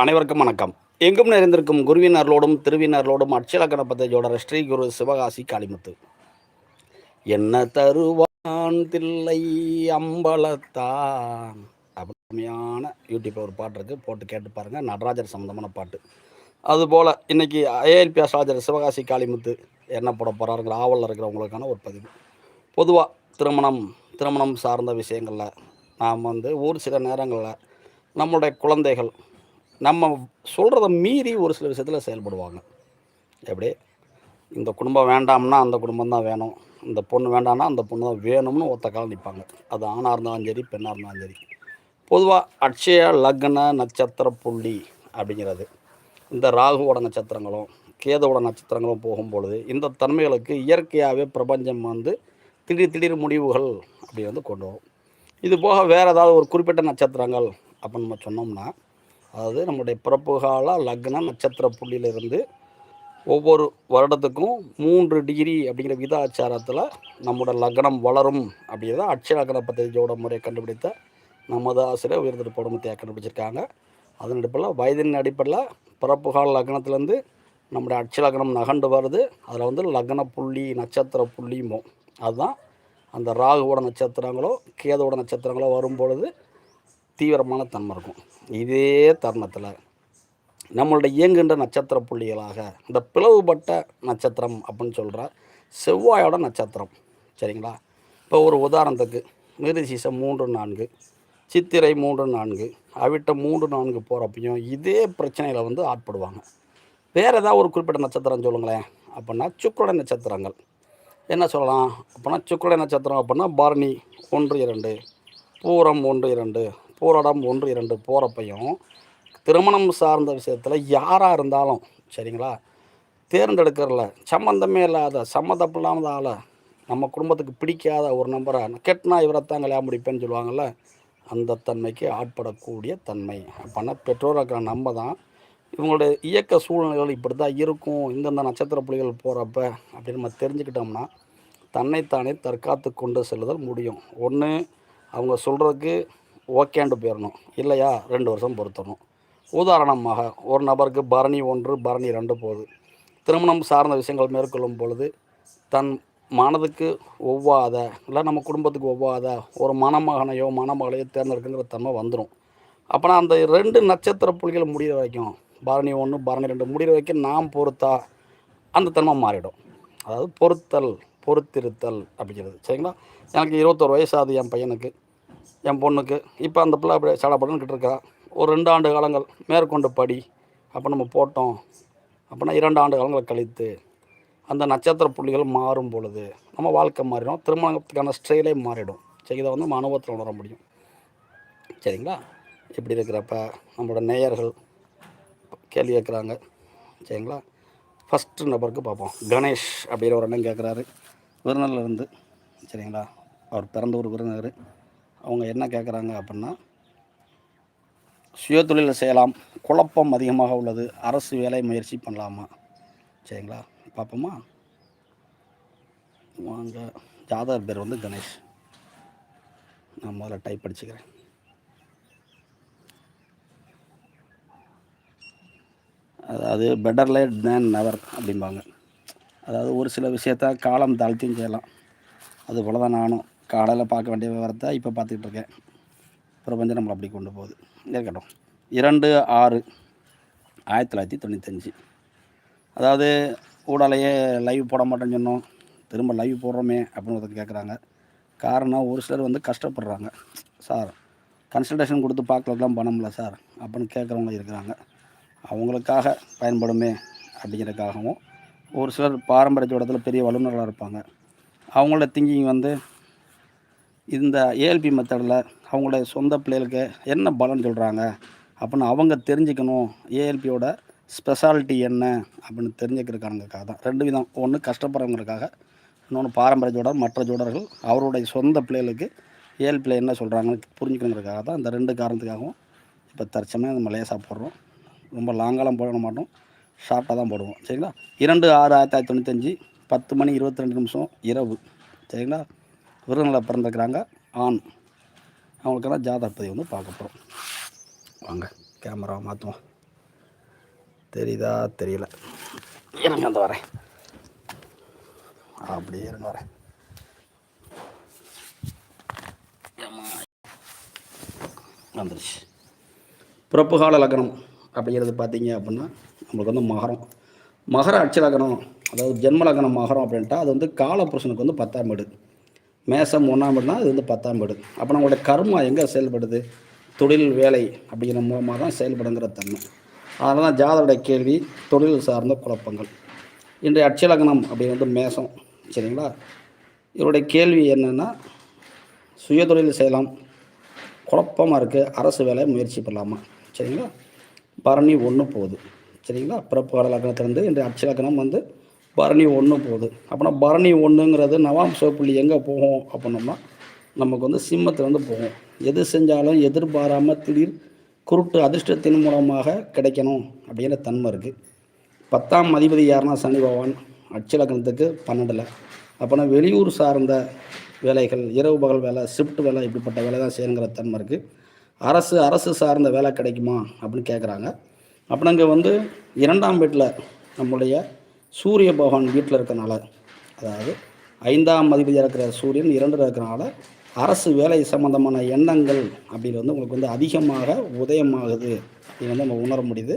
அனைவருக்கும் வணக்கம். எங்கும் நிறைந்திருக்கும் குருவினர்களோடும் திருவினர்களோடும் அட்சலக்கண பத்தஜோட ஸ்ரீ குரு சிவகாசி காளிமுத்து. என்ன தருவான் தில்லை அம்பலத்தான்? அப்படியான யூடியூப்பில் ஒரு பாட்டு இருக்குது போட்டு கேட்டு பாருங்கள் நடராஜர் சம்மந்தமான பாட்டு. அதுபோல் இன்றைக்கி ஏஎல்பி அஸ்ராஜர் சிவகாசி காளிமுத்து என்ன போட போகிறாருங்கிற ஆவலில் இருக்கிறவங்களுக்கான ஒரு பதிவு. பொதுவாக திருமணம் திருமணம் சார்ந்த விஷயங்களில் நாம் வந்து ஒரு சில நேரங்களில் நம்மளுடைய குழந்தைகள் நம்ம சொல்கிறத மீறி ஒரு சில விஷயத்தில் செயல்படுவாங்க. எப்படி? இந்த குடும்பம் வேண்டாம்னா அந்த குடும்பம் தான் வேணும். இந்த பொண்ணு வேண்டாம்னா அந்த பொண்ணு தான் வேணும்னு ஒத்த காலம் நிற்பாங்க அது ஆணாக இருந்தாலும் சரி பெண்ணாக இருந்தாலும் சரி. பொதுவாக அட்சய லக்ன நட்சத்திர புள்ளி அப்படிங்கிறது. இந்த ராகுவோட நட்சத்திரங்களும் கேதுவோட நட்சத்திரங்களும் போகும்பொழுது இந்த தன்மைகளுக்கு இயற்கையாகவே பிரபஞ்சம் வந்து திடீர் திடீர் முடிவுகள் அப்படி வந்து கொண்டு வரும். இது போக வேறு ஏதாவது ஒரு குறிப்பிட்ட நட்சத்திரங்கள் அப்படின்னு நம்ம சொன்னோம்னா அதாவது நம்முடைய பிறப்பு கால லக்ன நட்சத்திர புள்ளியிலிருந்து ஒவ்வொரு வருடத்துக்கும் மூன்று டிகிரி அப்படிங்கிற விதாச்சாரத்தில் நம்மளோட லக்னம் வளரும் அப்படிங்கிறத அட்சய லக்ன பദ്ധதியோட முறையை கண்டுபிடித்த நமது ஆசிரியர் உயர்திரு படுமத்தையாக கண்டுபிடிச்சிருக்காங்க. அதன் அடிப்படையில் வயதின் அடிப்படையில் பிறப்பு கால லக்னத்துலேருந்து நம்முடைய அட்சய லக்னம் நகண்டு வருது. அதில் வந்து லக்ன புள்ளி நட்சத்திர புள்ளியுமோ அதுதான். அந்த ராகுவோட நட்சத்திரங்களோ கேதோட நட்சத்திரங்களோ வரும்பொழுது தீவிரமான தன்மை இருக்கும். இதே தருணத்தில் நம்மளுடைய இயங்குகின்ற நட்சத்திர புள்ளிகளாக இந்த பிளவுபட்ட நட்சத்திரம் அப்படின்னு சொல்கிற செவ்வாயோட நட்சத்திரம். சரிங்களா? இப்போ ஒரு உதாரணத்துக்கு மிருதிசீசம் மூன்று நான்கு சித்திரை மூன்று நான்கு அவிட்ட மூன்று நான்கு போகிறப்பையும் இதே பிரச்சனையில் வந்து ஆட்படுவாங்க. வேறு ஏதாவது ஒரு குறிப்பிட்ட நட்சத்திரம் சொல்லுங்களேன். அப்படின்னா சுக்கர நட்சத்திரங்கள். என்ன சொல்லலாம்? அப்படின்னா சுக்கர நட்சத்திரம் அப்படின்னா பரணி ஒன்று இரண்டு பூரம் ஒன்று இரண்டு போராடம் ஒன்று இரண்டு போகிறப்பையும் திருமணம் சார்ந்த விஷயத்தில் யாராக இருந்தாலும் சரிங்களா? தேர்ந்தெடுக்கிறல சம்மந்தமே இல்லாத சம்மந்தம் இல்லாத ஆளை நம்ம குடும்பத்துக்கு பிடிக்காத ஒரு நம்பரை கெட்டினா இவரைத்தான் கல்யாணம் முடிப்பேன்னு சொல்லுவாங்கள்ல அந்த தன்மைக்கு ஆட்படக்கூடிய தன்மை. அப்போனா பெற்றோருக்கு நம்ம தான் இவங்களுடைய இயக்க சூழ்நிலைகள் இப்படி தான் இருக்கும் இந்தந்த நட்சத்திர புலிகள் போகிறப்ப அப்படின்னு நம்ம தெரிஞ்சுக்கிட்டோம்னா தன்னைத்தானே தற்காத்து கொண்டு செல்லுதல் முடியும். ஒன்று அவங்க சொல்கிறதுக்கு ஓகேண்டு போயிடணும் இல்லையா? ரெண்டு வருஷம் பொறுத்தணும் உதாரணமாக ஒரு நபருக்கு பரணி ஒன்று பரணி ரெண்டு போகுது. திருமணம் சார்ந்த விஷயங்கள் மேற்கொள்ளும் பொழுது தன் மனதுக்கு ஒவ்வாத இல்லை நம்ம குடும்பத்துக்கு ஒவ்வாத ஒரு மணமகனையோ மணமகளையோ தேர்ந்தெடுக்குங்கிற தன்மை வந்துடும் அப்போனா அந்த ரெண்டு நட்சத்திர புள்ளிகள் முடிகிற வரைக்கும் பரணி ஒன்று பரணி ரெண்டு முடிகிற வரைக்கும் நாம் பொறுத்தா அந்த தன்மை மாறிடும். அதாவது பொறுத்தல் பொறுத்திருத்தல் அப்படிங்கிறது. சரிங்களா? எனக்கு இருபத்தொரு வயசாகுது என் பையனுக்கு. என் பொண்ணுக்கு. இப்போ அந்த பிள்ளை அப்படியே சடப்படன்னு இருக்கா. ஒரு ரெண்டு ஆண்டு காலங்கள் மேற்கொண்டு படி. அப்போ நம்ம போட்டோம். அப்படின்னா இரண்டு ஆண்டு காலங்களை கழித்து அந்த நட்சத்திர புள்ளிகள் மாறும் பொழுது நம்ம வாழ்க்கை மாறிடும். திருமணத்துக்கான ஸ்டைலே மாறிடும். சரி இதை வந்து நம்ம அனுபவத்தில் உணர முடியும். சரிங்களா? இப்படி இருக்கிறப்ப நம்மளோட நேயர்கள் கேள்வி கேட்குறாங்க. சரிங்களா? ஃபஸ்ட்டு நபருக்கு பார்ப்போம். கணேஷ் அப்படிங்கிற ஒரு அண்ணன் கேட்குறாரு. விருநல்ல இருந்து சரிங்களா? அவர் பிறந்த ஒரு விருநகர் அவங்க என்ன கேட்குறாங்க அப்படின்னா சுயதொழிலில் செய்யலாம். குழப்பம் அதிகமாக உள்ளது. அரசு வேலை முயற்சி பண்ணலாமா? சரிங்களா? பார்ப்போமா? வாங்க. ஜாதகர் பேர் வந்து கணேஷ். நான் முதல்ல டைப் படிச்சுக்கிறேன் அதாவது பெட்டர் லேட் தேன் நெவர் அப்படிம்பாங்க. அதாவது ஒரு சில விஷயத்த காலம் தாழ்த்தியும் செய்யலாம். அது போல தான் நானும். காலையில் பார்க்க வேண்டிய விவரத்தை இப்போ பார்த்துக்கிட்டு இருக்கேன். பிரபஞ்சம் நம்மளை அப்படி கொண்டு போகுது. இருக்கட்டும். இரண்டு ஆறு ஆயிரத்தி தொள்ளாயிரத்தி தொண்ணூத்தஞ்சு. அதாவது ஊடாலேயே லைவ் போட மாட்டேன்னு சொன்னோம். திரும்ப லைவ் போடுறோமே அப்படின்னு ஒருத்தர் கேட்குறாங்க. காரணம் ஒரு சிலர் வந்து கஷ்டப்படுறாங்க. சார் கன்சல்டேஷன் கொடுத்து பார்க்கலாம் பணம்ல சார் அப்படின்னு கேட்குறவங்க இருக்கிறாங்க. அவங்களுக்காக பயன்படுமே அப்படிங்கிறதுக்காகவும் ஒரு சிலர் பாரம்பரிய ஜோடத்தில் பெரிய வல்லுநர்களாக இருப்பாங்க. அவங்களோட திங்கிங் வந்து இந்த ஏஎல்பி மெத்தடில் அவங்களுடைய சொந்த பிள்ளைகளுக்கு என்ன பலன் சொல்கிறாங்க அப்படின்னு அவங்க தெரிஞ்சுக்கணும். ஏஎல்பியோட ஸ்பெஷாலிட்டி என்ன? அப்படின்னு தெரிஞ்சுக்கிறதுக்கானதுக்காக தான். ரெண்டு விதம். ஒன்று கஷ்டப்படுறவங்களுக்காக இன்னொன்று பாரம்பரிய ஜோடர் மற்ற ஜோடர்கள் அவருடைய சொந்த பிள்ளைகளுக்கு ஏஎல்பியில் என்ன சொல்கிறாங்கன்னு புரிஞ்சுக்கணுங்கிறதுக்காக தான் இந்த ரெண்டு காரணத்துக்காகவும் இப்போ தற்சமயம் நம்ம லேசாக போடுறோம். ரொம்ப லாங்காலாம் போட மாட்டோம். ஷார்ட்டாக தான் போடுவோம். சரிங்களா? இரண்டு ஆறு ஆயிரத்தி தொள்ளாயிரத்தி தொண்ணூத்தஞ்சு பத்து மணி இருபத்தி ரெண்டு நிமிஷம் இரவு. சரிங்களா? விருதுநகரில் பிறந்திருக்கிறாங்க. ஆண். அவங்களுக்கெல்லாம் ஜாதக பதிவு வந்து பார்க்க போகிறோம் வாங்க கேமரா மாற்றுவோம் தெரியுதா? தெரியல. இருங்க வந்து வரேன். அப்படியே இருங்க வரேன். வந்துருச்சு. பிறப்பு கால லக்னம் அப்படிங்கிறது பார்த்தீங்க அப்படின்னா நம்மளுக்கு வந்து மகரம். மகர அட்ச லக்னம் அதாவது ஜென்ம லக்னம் மகரம் அப்படின்ட்டா அது வந்து காலபுருஷனுக்கு வந்து பத்தாம் வீடு. மேசம் ஒன்றாம் வீடுனா அது வந்து பத்தாம் வீடு அப்போ நம்மளுடைய கர்மா எங்கே செயல்படுது? தொழில் வேலை அப்படிங்கிற மூலமாக தான் செயல்படுங்கிற தன்மை. அதனால தான் ஜாதருடைய கேள்வி தொழில் சார்ந்த குழப்பங்கள். இன்றைய அட்ச அப்படின்னு அப்படிங்கிறது மேசம் சரிங்களா? இவருடைய கேள்வி என்னென்னா சுயதொழில் செய்யலாம் குழப்பமாக இருக்குது அரசு வேலை முயற்சி பண்ணலாமா? சரிங்களா? பரணி ஒன்று போகுது சரிங்களா? பிறப்பு கால இன்றைய அட்சலக்கணம் வந்து பரணி ஒன்று போகுது. அப்படின்னா பரணி ஒன்றுங்கிறது நவாம் சிவப்புள்ளி எங்கே போகும் அப்படின்னோம்னா நமக்கு வந்து சிம்மத்தில் வந்து போகும். எது செஞ்சாலும் எதிர்பாராமல் திடீர் குருட்டு அதிர்ஷ்டத்தின் மூலமாக கிடைக்கணும் அப்படிங்கிற தன்மை இருக்குது பத்தாம் அதிபதி யாருன்னா சனி பகவான். அச்சலக்கணத்துக்கு பன்னெண்டில். அப்போனா வெளியூர் சார்ந்த வேலைகள் இரவு பகல் வேலை ஷிஃப்ட் வேலை இப்படிப்பட்ட வேலை தான் செய்யணுங்கிற தன்மை இருக்குது அரசு அரசு சார்ந்த வேலை கிடைக்குமா அப்படின்னு கேட்குறாங்க அப்புறம் இங்கே வந்து இரண்டாம் வீட்டில் நம்முடைய சூரிய பகவான் வீட்டில் இருக்கனால அதாவது ஐந்தாம் அதிபதியாக இருக்கிற சூரியன் இரண்டில் இருக்கிறனால அரசு வேலை சம்பந்தமான எண்ணங்கள் அப்படின்னு வந்து உங்களுக்கு வந்து அதிகமாக உதயமாகுது அப்படின்னு வந்து நம்ம உணர முடியுது.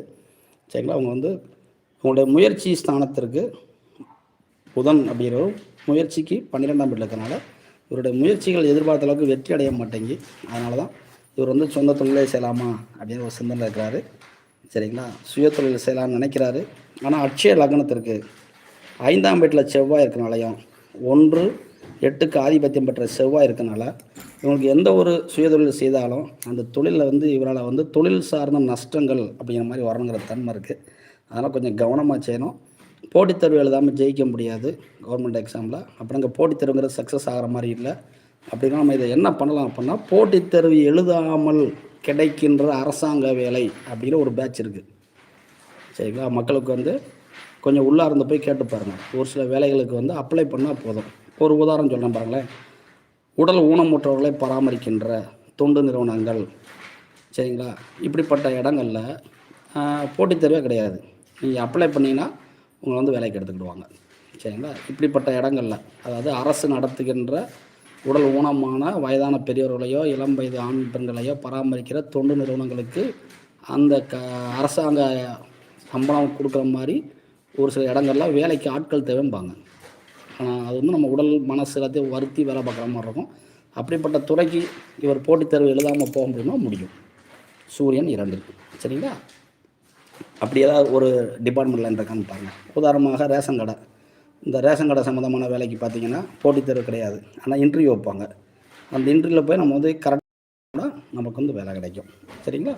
சரிங்களா? அவங்க வந்து உங்களுடைய முயற்சி ஸ்தானத்திற்கு புதன் அப்படிங்கிறவர் முயற்சிக்கு பன்னிரெண்டாம் வீட்டில் இருக்கிறனால இவருடைய முயற்சிகள் எதிர்பார்த்த அளவுக்கு வெற்றி அடைய மாட்டேங்கி அதனால தான் இவர் வந்து சொந்த தொழிலே செய்யலாமா அப்படின்னு ஒரு சிந்தனை இருக்கிறாரு. சரிங்களா? சுய தொழில் செய்யலாம்னு நினைக்கிறாரு. ஆனால் அட்சய லக்னத்திற்கு ஐந்தாம் வீட்டில் செவ்வாய் இருக்கனாலையும் ஒன்று எட்டுக்கு ஆதிபத்தியம் பெற்ற செவ்வாய் இருக்கனால இவங்களுக்கு எந்த ஒரு சுயதொழில் செய்தாலும் அந்த தொழிலில் வந்து இவரால் வந்து தொழில் சார்ந்த நஷ்டங்கள் அப்படிங்கிற மாதிரி வரணுங்கிற தன்மை இருக்குது அதனால் கொஞ்சம் கவனமாக செய்யணும். போட்டித் தேர்வு எழுதாமல் ஜெயிக்க முடியாது கவர்மெண்ட் எக்ஸாமில் அப்புறம் இங்கே போட்டித் தேர்வுங்கிறது சக்ஸஸ் ஆகிற மாதிரி இல்லை. அப்படின்னா நம்ம இதை என்ன பண்ணலாம் அப்படின்னா போட்டித் தேர்வு எழுதாமல் கிடைக்கின்ற அரசாங்க வேலை அப்படிங்கிற ஒரு பேட்ச் இருக்குது சரிங்களா? மக்களுக்கு வந்து கொஞ்சம் உள்ளார்ந்து போய் கேட்டு பாருங்கள் ஒரு சில வேலைகளுக்கு வந்து அப்ளை பண்ணால் போதும். ஒரு உதாரணம் சொல்கிறேன் பாருங்களேன். உடல் ஊனமுற்றவர்களை பராமரிக்கின்ற தொண்டு நிறுவனங்கள் சரிங்களா? இப்படிப்பட்ட இடங்களில் போட்டித் தேர்வே கிடையாது. நீங்கள் அப்ளை பண்ணீங்கன்னா உங்களை வந்து வேலைக்கு எடுத்துக்கிடுவாங்க. சரிங்களா? இப்படிப்பட்ட இடங்களில் அதாவது அரசு நடத்துகின்ற உடல் ஊனமான வயதான பெரியவர்களையோ இளம் வயது ஆண் பெண்களையோ பராமரிக்கிற தொண்டு நிறுவனங்களுக்கு அந்த க அரசாங்க சம்பளம் கொடுக்குற மாதிரி ஒரு சில இடங்கள்லாம் வேலைக்கு ஆட்கள் தேவைம்பாங்க. ஆனால் அது வந்து நம்ம உடல் மனசு எல்லாத்தையும் வருத்தி வேலை பார்க்குற மாதிரி இருக்கும். அப்படிப்பட்ட துறைக்கு இவர் போட்டித் தேர்வு எழுதாமல் போக முடியுமா? முடியும். சூரியன் இரண்டு. சரிங்களா? அப்படி ஏதாவது ஒரு டிபார்ட்மெண்ட்டில் இருக்கான்னு பாருங்கள் உதாரணமாக ரேஷன் கடை. இந்த ரேஷன் கடை சம்மந்தமான வேலைக்கு பார்த்தீங்கன்னா போட்டித் தேர்வு கிடையாது. ஆனால் இன்டர்வியூ வைப்பாங்க. அந்த இன்டர்வியூவில் போய் நம்ம வந்து கரெக்டாக நமக்கு வந்து வேலை கிடைக்கும். சரிங்களா?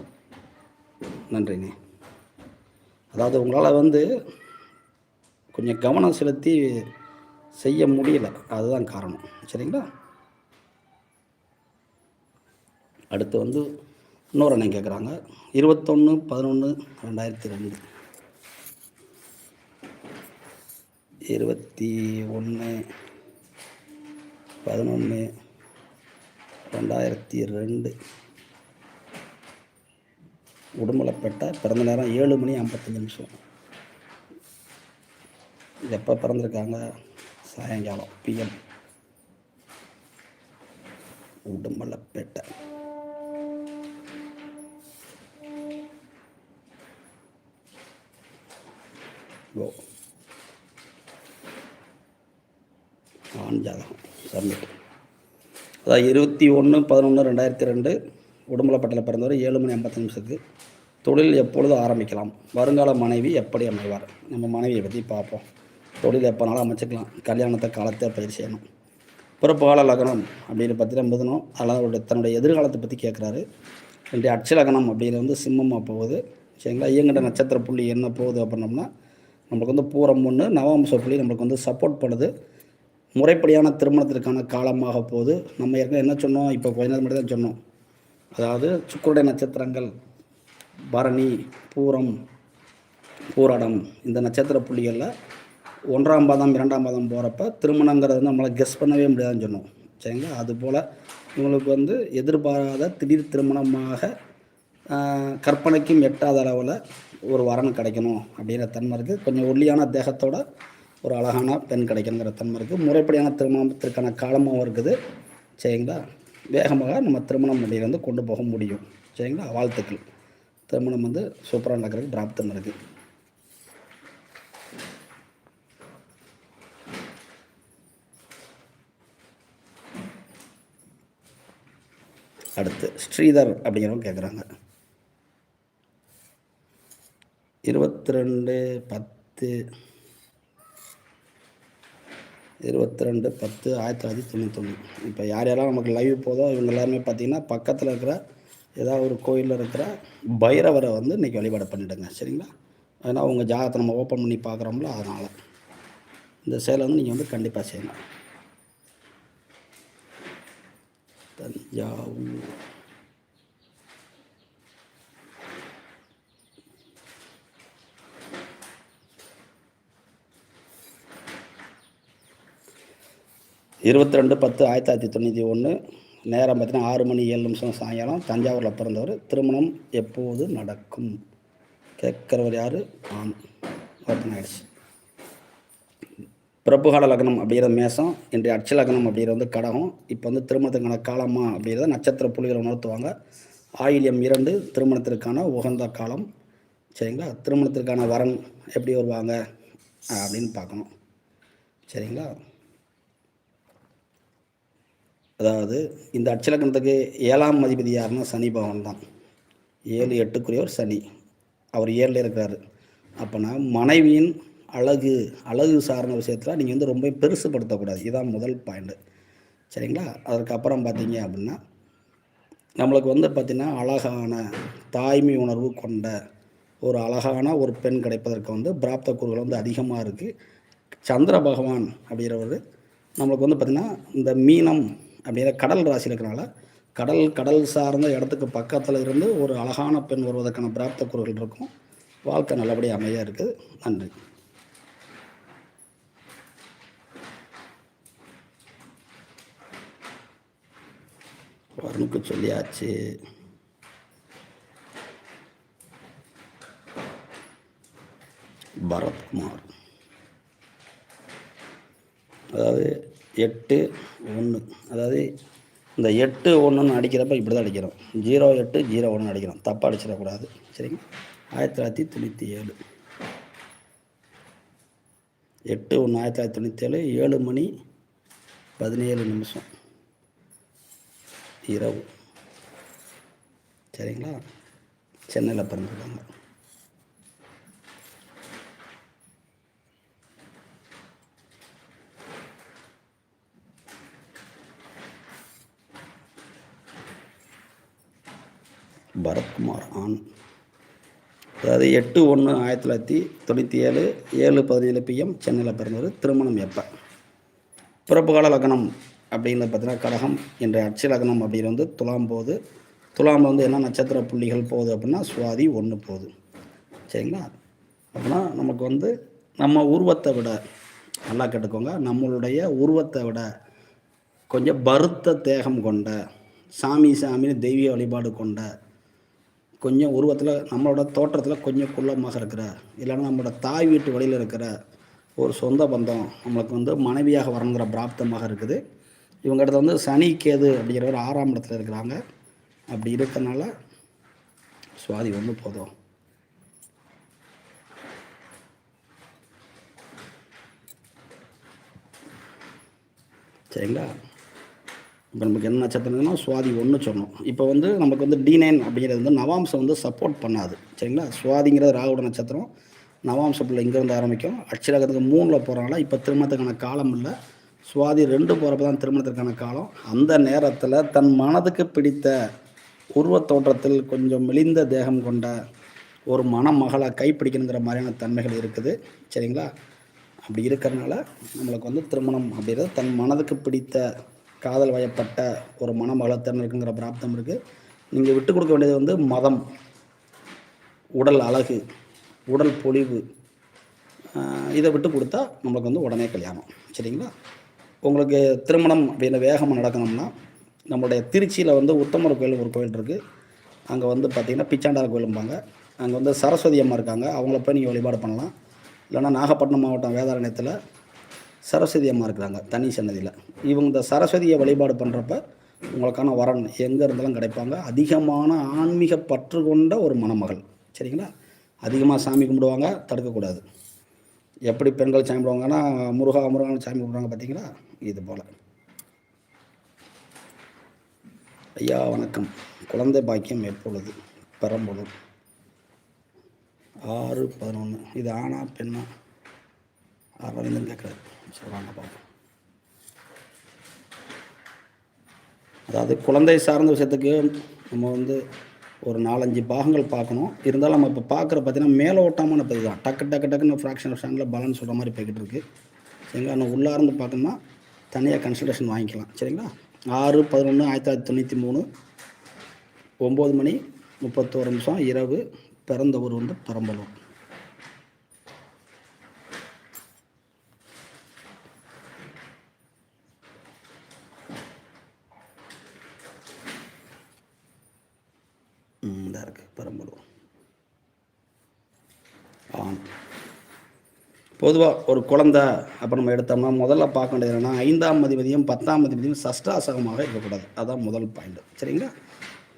நன்றிங்க அதாவது உங்களால் வந்து கொஞ்சம் கவனம் செலுத்தி செய்ய முடியல. அதுதான் காரணம். சரிங்களா? அடுத்து வந்து இன்னொரு அண்ணன் கேட்குறாங்க. இருபத்தொன்று பதினொன்று ரெண்டாயிரத்தி ரெண்டு. இருபத்தி ஒன்று பதினொன்று ரெண்டாயிரத்தி ரெண்டு. உடுமலைப்பேட்டை பிறந்த நேரம் ஏழு மணி ஐம்பத்தஞ்சு நிமிஷம். எப்போ பிறந்திருக்காங்க? சாயங்காலம் பிஎம் உடுமலைப்பேட்டை. ஓ. ஆண் ஜாதகம் சப்மிட் அதாவது இருபத்தி ஒன்று பதினொன்று ரெண்டாயிரத்தி ரெண்டு உடுமலைப்பட்டில் பிறந்தவர் ஏழு மணி ஐம்பத்தஞ்சு நிமிஷத்துக்கு. தொழில் எப்பொழுது ஆரம்பிக்கலாம்? வருங்கால மனைவி எப்படி அமைவார்? நம்ம மனைவியை பற்றி பார்ப்போம். தொழில் எப்போனாலும் அமைச்சிக்கலாம். கல்யாணத்தை காலத்தை பயிர் செய்யணும். பிறப்புகால லக்னம் அப்படின்னு பார்த்தீங்கன்னா மிதனம் அதெல்லாம் அவருடைய தன்னுடைய எதிர்காலத்தை பற்றி கேட்குறாரு. ரெண்டு அட்ச லக்னம் அப்படின்னு வந்து சிம்மமாக போகுது. சரிங்களா? இயங்கிட்ட நட்சத்திர புள்ளி என்ன போகுது அப்படின்னோம்னா நம்மளுக்கு வந்து பூரம் ஒன்று நவாம்ச புள்ளி நம்மளுக்கு வந்து சப்போர்ட் பண்ணுது. முறைப்படியான திருமணத்திற்கான காலமாக போகுது. நம்ம ஏற்கனவே என்ன சொன்னோம்? இப்போ கொஞ்ச நேரம் முன்னாடி தான் சொன்னோம். அதாவது சுக்கருடைய நட்சத்திரங்கள் பரணி பூரம் பூராடம் இந்த நட்சத்திர புள்ளிகளில் ஒன்றாம் பாதம் இரண்டாம் பாதம் போகிறப்ப திருமணங்கிறது வந்து நம்மளால் கெஸ் பண்ணவே முடியாதுன்னு சொன்னோம். சரிங்களா? அதுபோல் இவங்களுக்கு வந்து எதிர்பாராத திடீர் திருமணமாக கற்பனைக்கும் எட்டாத அளவில் ஒரு வரன் கிடைக்கணும் அப்படிங்கிற தன்மை இருக்குது கொஞ்சம் ஒல்லியான தேகத்தோட ஒரு அழகான பெண் கிடைக்கணுங்கிற தன்மை இருக்குது முறைப்படியான திருமணத்திற்கான காலமாகவும் இருக்குது. சரிங்களா? வேகமாக நம்ம திருமணம் முடியை வந்து கொண்டு போக முடியும். சரிங்களா? வாழ்த்துக்கள். திருமணம் வந்து சூப்பராக நடக்கிறதுக்கு பிராப்தம் இருக்குது அடுத்து ஸ்ரீதர் அப்படிங்கிறவங்க கேட்குறாங்க இருபத்தி ரெண்டு பத்து. இருபத்தி ரெண்டு பத்து ஆயிரத்தி தொள்ளாயிரத்தி தொண்ணூத்தொன்று இப்போ யார் யாரெல்லாம் நமக்கு லைவ் போதோ இவங்க எல்லாருமே பார்த்தீங்கன்னா பக்கத்தில் இருக்கிற ஏதாவது ஒரு கோயிலில் இருக்கிற பைரவரை வந்து இன்றைக்கி வழிபாடு பண்ணிடுங்க சரிங்களா? ஏன்னா உங்கள் ஜாதகத்தை நம்ம ஓப்பன் பண்ணி பார்க்குறோம்ல அதனால். இந்த செயலை வந்து நீங்கள் வந்து கண்டிப்பாக செய்யணும் தஞ்சாவூர். இருபத்தி ரெண்டு பத்து ஆயிரத்தி தொள்ளாயிரத்தி தொண்ணூற்றி ஒன்று நேரம் பார்த்தீங்கன்னா ஆறு மணி ஏழு நிமிஷம் சாயங்காலம். தஞ்சாவூரில் பிறந்தவர். திருமணம் எப்போது நடக்கும்? கேட்குறவர் யார்? ஆண் ஓப்பன் ஆயிடுச்சு. பிறப்புகால லக்னம் அப்படிங்கிற மேசம். இன்றைய அட்ச லக்னம் அப்படிங்கிற வந்து கடகம். இப்போ வந்து திருமணத்துக்கான காலமா அப்படிங்கிறத நட்சத்திர புள்ளிகளை உணர்த்துவாங்க. ஆயில்யம் இரண்டு திருமணத்திற்கான உகந்த காலம். சரிங்களா? திருமணத்திற்கான வரன் எப்படி வருவாங்க? அப்படின்னு பார்க்கணும். சரிங்களா? அதாவது இந்த அட்சலக்கணத்துக்கு ஏழாம் அதிபதி யாருன்னா சனி பகவான் தான். ஏழு எட்டுக்குரியவர் சனி. அவர் ஏழில் இருக்கிறாரு. அப்போனா மனைவியின் அழகு அழகு சார்ந்த விஷயத்தில் நீங்கள் வந்து ரொம்ப பெருசுப்படுத்தக்கூடாது இதுதான் முதல் பாயிண்ட்டு சரிங்களா? அதற்கப்புறம் பார்த்தீங்க அப்படின்னா நம்மளுக்கு வந்து பார்த்திங்கன்னா அழகான தாய்மை உணர்வு கொண்ட ஒரு அழகான ஒரு பெண் கிடைப்பதற்கு வந்து பிராப்த கூறுகள் வந்து அதிகமாக இருக்குது சந்திர பகவான் அப்படிங்கிறவர் நம்மளுக்கு வந்து பார்த்திங்கன்னா இந்த மீனம் அப்படிங்கிற கடல் ராசியில் இருக்கிறனால கடல் கடல் சார்ந்த இடத்துக்கு பக்கத்தில் இருந்து ஒரு அழகான பெண் வருவதற்கான பிராப்த கூறுகள் இருக்கும். வாழ்க்கை நல்லபடியாக அமையாக இருக்குது நன்றி. வருணுக்கு சொல்லியாச்சு. பரத்குமார். அதாவது எட்டு ஒன்று. அதாவது இந்த எட்டு ஒன்றுன்னு அடிக்கிறப்ப இப்படி தான் அடிக்கிறோம். ஜீரோ எட்டு ஜீரோ ஒன்று அடிக்கிறோம். தப்பாக அடிச்சிடக்கூடாது. சரிங்க ஆயிரத்தி தொள்ளாயிரத்தி தொண்ணூற்றி ஏழு எட்டு ஒன்று ஆயிரத்தி தொள்ளாயிரத்தி தொண்ணூற்றி ஏழு ஏழு மணி பதினேழு நிமிஷம். இரவு. சரிங்களா? சென்னையில் பிறந்துருக்காங்க. குமார். ஆண். அதாவது எட்டு ஒன்று ஆயிரத்தி தொள்ளாயிரத்தி தொண்ணூற்றி ஏழு ஏழு பதினேழு பிஎம் சென்னையில் பிறந்தவர் திருமணம் எப்போ? பிறப்பு கால லக்னம் அப்படிங்கிறது பார்த்தீங்கன்னா கடகம் என்ற அட்ச லக்னம் அப்படிங்கிறது வந்து துலாம் போகுது துலாம் வந்து என்ன நட்சத்திர புள்ளிகள் போகுது அப்படின்னா சுவாதி ஒன்று போகுது. சரிங்களா? அப்படின்னா நமக்கு வந்து நம்ம உருவத்தை விட நல்லா கேட்டுக்கோங்க நம்மளுடைய உருவத்தை விட கொஞ்சம் பருத்த தேகம் கொண்ட சாமி சாமின்னு தெய்வீக வழிபாடு கொண்ட கொஞ்சம் உருவத்தில் நம்மளோட தோற்றத்தில் கொஞ்சம் குள்ளமாக இருக்கிற இல்லைன்னா நம்மளோட தாய் வீட்டு வழியில் இருக்கிற ஒரு சொந்த பந்தம் நம்மளுக்கு வந்து மனைவியாக வரணுங்கிற பிராப்தமாக இருக்குது. இவங்க இடத்துல வந்து சனி கேது அப்படிங்கிற ஒரு ஆறாம் இடத்துல இருக்கிறாங்க. அப்படி இருக்கறனால சுவாதி ஒன்று போதும். சரிங்களா? இப்போ நமக்கு என்ன நட்சத்திரம்னா சுவாதி ஒன்று சொன்னோம் இப்போ வந்து நமக்கு வந்து டி நைன் அப்படிங்கிறது வந்து நவாம்சம் வந்து சப்போர்ட் பண்ணாது. சரிங்களா? சுவாதிங்கிறது ராகுட நட்சத்திரம். நவாம்சத்தில் இங்கேருந்து ஆரம்பிக்கும். அட்சரகத்துக்கு மூணில் போகிறனால இப்போ திருமணத்துக்கான காலம் இல்லை. சுவாதி ரெண்டு போகிறப்ப தான் திருமணத்திற்கான காலம். அந்த நேரத்தில் தன் மனதுக்கு பிடித்த உருவத் தோற்றத்தில் கொஞ்சம் மெலிந்த தேகம் கொண்ட ஒரு மணமகளை கைப்பிடிக்கணுங்கிற மாதிரியான தன்மைகள் இருக்குது. சரிங்களா? அப்படி இருக்கிறனால நம்மளுக்கு வந்து திருமணம் அப்படிங்கிறது தன் மனதுக்கு பிடித்த காதல் வயப்பட்ட ஒரு மணமகளை இருக்குங்கிற பிராப்தம் இருக்குது நீங்கள் விட்டு கொடுக்க வேண்டியது வந்து மதம். உடல் அழகு உடல் பொலிவு இதை விட்டு கொடுத்தா நம்மளுக்கு வந்து உடனே கல்யாணம். சரிங்களா? உங்களுக்கு திருமணம் அப்படின்னு வேகமாக நடக்கணும்னா நம்மளுடைய திருச்சியில் வந்து உத்தமர் கோயில் ஒரு கோயில் இருக்குது அங்கே வந்து பார்த்திங்கன்னா பிச்சாண்டார் கோயிலும்பாங்க. அங்கே வந்து சரஸ்வதி அம்மா இருக்காங்க. அவங்கள போய் நீங்கள் வழிபாடு பண்ணலாம். இல்லைன்னா நாகப்பட்டினம் மாவட்டம் வேதாரண்யத்தில் சரஸ்வதி அம்மா இருக்கிறாங்க தனி சன்னதியில். இவங்க இந்த சரஸ்வதியை வழிபாடு பண்ணுறப்ப உங்களுக்கான வரன் எங்கே இருந்தாலும் கிடைப்பாங்க. அதிகமான ஆன்மீக பற்று கொண்ட ஒரு மணமகள். சரிங்களா? அதிகமாக சாமி கும்பிடுவாங்க தடுக்கக்கூடாது எப்படி பெண்கள் சாமி கும்பிடுவாங்கன்னா முருகா முருகான சாமி கும்பிடுவாங்க பார்த்தீங்களா இது போல். ஐயா வணக்கம். குழந்தை பாக்கியம் எப்பொழுது? பெரம்பலூர் ஆறு பதினொன்று இது ஆனா பெண்ணா? அரவிந்தன் கேட்குறாரு சரி வாங்க பார்ப்போம் அதாவது குழந்தை சார்ந்த விஷயத்துக்கு நம்ம வந்து ஒரு நாலஞ்சு பாகங்கள் பார்க்கணும் இருந்தாலும் நம்ம இப்போ பார்க்குற பார்த்தீங்கன்னா மேலோட்டமான பதிவு தான் டக்கு டக்கு டக்குன்னு ஃப்ராக்ஷன் ஆஃப் ஷாங்கில் பலன் சொல்கிற மாதிரி போய்கிட்டு இருக்கு சரிங்களா நம்ம உள்ளார்ந்து பார்த்தோம்னா தனியாக கன்சல்டேஷன் வாங்கிக்கலாம் சரிங்களா ஆறு பதினொன்று ஆயிரத்தி தொள்ளாயிரத்தி தொண்ணூற்றி மூணு ஒம்பது மணி முப்பத்தோரு நிமிஷம் இரவு பிறந்த ஊர் வந்து பெரம்பலூர் ம் இதாக இருக்குது பெரம்பலூர் ஆண் பொதுவாக ஒரு குழந்தை அப்போ நம்ம எடுத்தோம்னா முதல்ல பார்க்க வேண்டியது என்னென்னா ஐந்தாம் அதிபதியும் பத்தாம் அதிபதியும் சஷ்டாசகமாக இருக்கக்கூடாது. அதான் முதல் பாயிண்ட் சரிங்களா?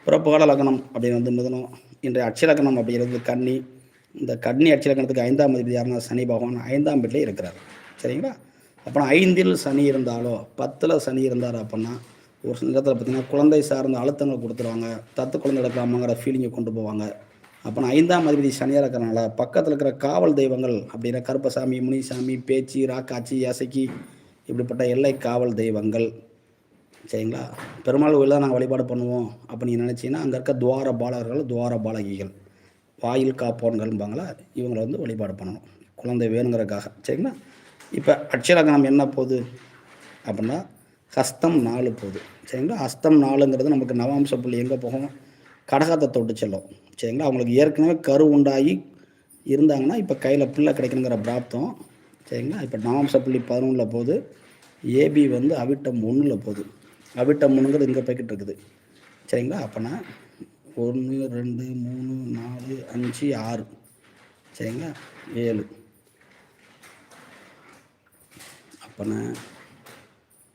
பிறப்புகால லக்னம் அப்படின்னு வந்து முதலும் இன்றைய அட்சலக்கணம் அப்படிங்கிறது கன்னி. இந்த கன்னி அட்சலக்கணத்துக்கு ஐந்தாம் அதிபதி யாருன்னா சனி பகவான் ஐந்தாம் வீட்டிலே இருக்கிறார். சரிங்களா? அப்புறம் ஐந்தில் சனி இருந்தாலோ பத்தில் சனி இருந்தார் அப்படின்னா ஒரு சில நேரத்தில் பார்த்திங்கன்னா குழந்தை சார்ந்த அழுத்தங்கள் கொடுத்துருவாங்க. தத்து குழந்தை எடுக்கலாமாங்கிற ஃபீலிங்கை கொண்டு போவாங்க. அப்போ நான் ஐந்தாம் அதிபதி சனியாக இருக்கிறனால பக்கத்தில் இருக்கிற காவல் தெய்வங்கள் அப்படின்னா கருப்பசாமி முனிசாமி பேச்சு ராக்காச்சி யாசைக்கு இப்படிப்பட்ட எல்லை காவல் தெய்வங்கள். சரிங்களா? பெருமாள் கோயில் தான் நாங்கள் வழிபாடு பண்ணுவோம் அப்படின்னு நினச்சிங்கன்னா அங்கே இருக்க துவார பாலகர்கள் துவார பாலகிகள் வாயில் காப்போன்கள்பாங்களா இவங்களை வந்து வழிபாடு பண்ணணும். குழந்தை வேணுங்கிறதுக்காக. சரிங்களா? இப்போ அட்சரகணம் என்ன போகுது அப்படின்னா ஹஸ்தம் நாலு போகுது. சரிங்களா? ஹஸ்தம் நாலுங்கிறது நமக்கு நவாம்ச புள்ளி எங்கே போகும்? கடகத்தை தொட்டு செல்லும். சரிங்களா? அவங்களுக்கு ஏற்கனவே கரு உண்டாகி இருந்தாங்கன்னா இப்போ கையில் பிள்ளை கிடைக்கணுங்கிற பிராப்தம். சரிங்களா? இப்போ நவாம்ச புள்ளி பதினொன்றில் போகுது ஏபி வந்து அவிட்டம் ஒன்றில் போகுது. அவிட்டம் ஒன்றுங்கிறது இங்கே போய்கிட்டு இருக்குது. சரிங்களா? அப்போனா ஒன்று ரெண்டு மூணு நாலு அஞ்சு ஆறு. சரிங்களா? ஏழு. அப்போனா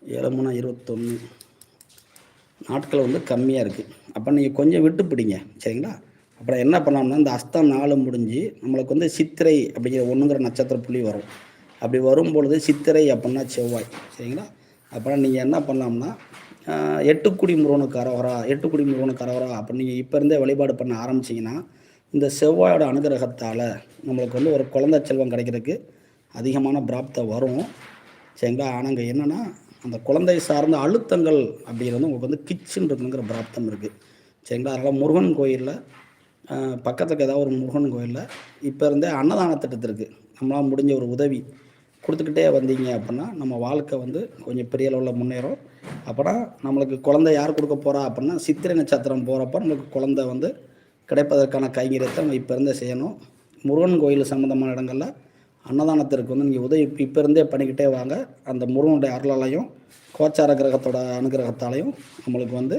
ஏழு மூணு இருபத்தொன்று நாட்கள் வந்து கம்மியாக இருக்குது அப்போ நீங்கள் கொஞ்சம் விட்டு பிடிங்க. சரிங்களா? அப்புறம் என்ன பண்ணோம்னா இந்த அஸ்தம் நாள் முடிஞ்சு நம்மளுக்கு வந்து சித்திரை அப்படிங்கிற ஒன்றுங்கிற நட்சத்திர புள்ளி வரும். அப்படி வரும்பொழுது சித்திரை அப்படின்னா செவ்வாய் சரிங்களா? அப்புறம் நீங்கள் என்ன பண்ணலாம்னா எட்டுக்குடி முருகனுக்கு அரவரா எட்டுக்குடி முருகனுக்கு அரவரா அப்படின்னு நீங்கள் இப்போ இருந்தே வழிபாடு பண்ண ஆரம்பிச்சிங்கன்னா இந்த செவ்வாயோட அனுகிரகத்தால் நம்மளுக்கு வந்து ஒரு குழந்தை செல்வம் கிடைக்கிறதுக்கு அதிகமான பிராப்தம் வரும். சரிங்களா? ஆனால் அங்கே என்னென்னா அந்த குழந்தை சார்ந்த அழுத்தங்கள் அப்படிங்கிறது உங்களுக்கு வந்து கிச்சன் இருக்குங்கிற பிராப்தம் இருக்குது சரிங்களா? அதனால் முருகன் கோயிலில் பக்கத்துக்கு ஏதாவது ஒரு முருகன் கோயிலில் இப்போ இருந்தே அன்னதான திட்டத்திற்கு நம்மளால் முடிஞ்ச ஒரு உதவி கொடுத்துக்கிட்டே வந்தீங்க அப்படின்னா நம்ம வாழ்க்கை வந்து கொஞ்சம் பெரிய அளவில் முன்னேறும். அப்போனா நம்மளுக்கு குழந்தை யார் கொடுக்க போகிறா அப்படின்னா சித்திரை நட்சத்திரம் போகிறப்ப நம்மளுக்கு குழந்தை வந்து கிடைப்பதற்கான கைங்கரியத்தை நம்ம இப்போ இருந்தே செய்யணும். முருகன் கோயில் சம்மந்தமான இடங்களில் அன்னதானத்திற்கு வந்து நீங்கள் உதவி இப்போ இருந்தே பண்ணிக்கிட்டே வாங்க. அந்த முருகனுடைய அருளாலையும் கோச்சார கிரகத்தோட அனுகிரகத்தாலையும் நம்மளுக்கு வந்து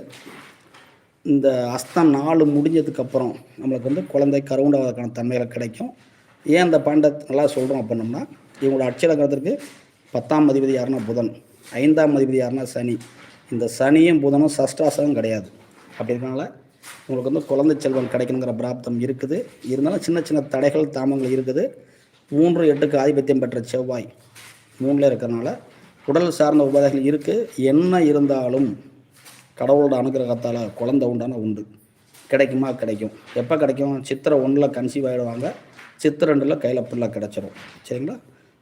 இந்த அஸ்தம் நாலு முடிஞ்சதுக்கப்புறம் நம்மளுக்கு வந்து குழந்தை கருவுண்டாவதற்கான தன்மைகள் கிடைக்கும். ஏன் அந்த பாண்டத்தை நல்லா சொல்கிறோம் அப்படின்னோம்னா இவங்களோட அட்சரகத்திற்கு பத்தாம் அதிபதி யாருன்னா புதன் ஐந்தாம் அதிபதி யாருன்னா சனி. இந்த சனியும் புதனும் சஷ்டாசகம் கிடையாது. அப்படி இருக்கனால உங்களுக்கு வந்து குழந்தை செல்வம் கிடைக்கணுங்கிற பிராப்தம் இருக்குது. இருந்தாலும் சின்ன சின்ன தடைகள் தாமங்கள் இருக்குது. மூன்று எட்டுக்கு ஆதிபத்தியம் பெற்ற செவ்வாய் மூணில் இருக்கிறனால உடல் சார்ந்த உபாதைகள் இருக்குது என்ன இருந்தாலும் கடவுளோட அனுகிரகத்தால் குழந்தை உண்டான உண்டு. கிடைக்குமா? கிடைக்கும். எப்போ கிடைக்கும்? சித்திரை ஒன்றில் கன்சீவ் ஆகிடுவாங்க சித்திரை ரெண்டில் கையில் பிள்ளை கிடச்சிரும். சரிங்களா?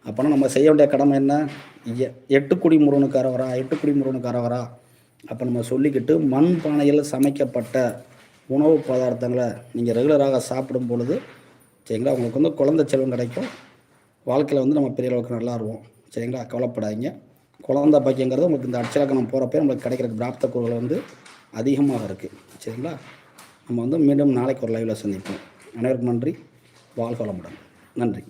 அப்போனா நம்ம செய்ய வேண்டிய கடமை என்ன? எ- எட்டு குடி முருகனுக்கு அரவரா எட்டு குடி முருகனுக்கு அரவரா அப்போ நம்ம சொல்லிக்கிட்டு மண் பானையில் சமைக்கப்பட்ட உணவு பதார்த்தங்களை நீங்கள் ரெகுலராக சாப்பிடும் பொழுது சரிங்களா? உங்களுக்கு வந்து குழந்தை செல்வம் கிடைக்கும். வாழ்க்கையில் வந்து நம்ம பெரிய அளவுக்கு நல்லா இருவோம் சரிங்களா? கவலைப்படாதீங்க. குழந்த பாக்கியங்கிறது உங்களுக்கு இந்த அட்சலக்கணம் போகிறப்ப நம்மளுக்கு கிடைக்கிற பிராப்த குரல் வந்து அதிகமாக இருக்குது சரிங்களா? நம்ம வந்து மீண்டும் நாளைக்கு ஒரு லைவில் சந்திப்போம். அனைவருக்கும் நன்றி. வாழ்க வளமுடன். நன்றி.